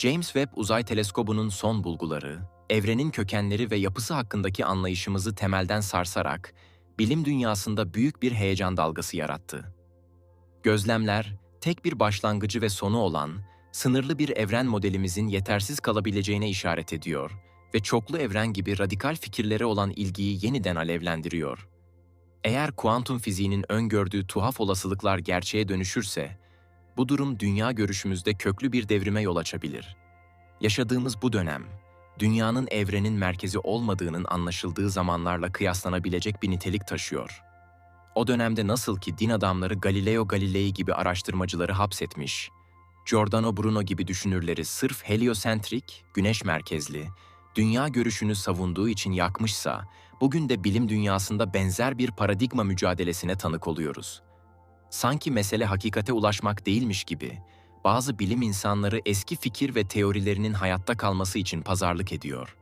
James Webb Uzay Teleskobu'nun son bulguları, evrenin kökenleri ve yapısı hakkındaki anlayışımızı temelden sarsarak, bilim dünyasında büyük bir heyecan dalgası yarattı. Gözlemler, tek bir başlangıcı ve sonu olan, sınırlı bir evren modelimizin yetersiz kalabileceğine işaret ediyor ve çoklu evren gibi radikal fikirlere olan ilgiyi yeniden alevlendiriyor. Eğer kuantum fiziğinin öngördüğü tuhaf olasılıklar gerçeğe dönüşürse, bu durum dünya görüşümüzde köklü bir devrime yol açabilir. Yaşadığımız bu dönem, dünyanın evrenin merkezi olmadığının anlaşıldığı zamanlarla kıyaslanabilecek bir nitelik taşıyor. O dönemde nasıl ki din adamları Galileo Galilei gibi araştırmacıları hapsetmiş, Giordano Bruno gibi düşünürleri sırf heliosentrik, güneş merkezli, dünya görüşünü savunduğu için yakmışsa, bugün de bilim dünyasında benzer bir paradigma mücadelesine tanık oluyoruz. Sanki mesele hakikate ulaşmak değilmiş gibi, bazı bilim insanları eski fikir ve teorilerinin hayatta kalması için pazarlık ediyor.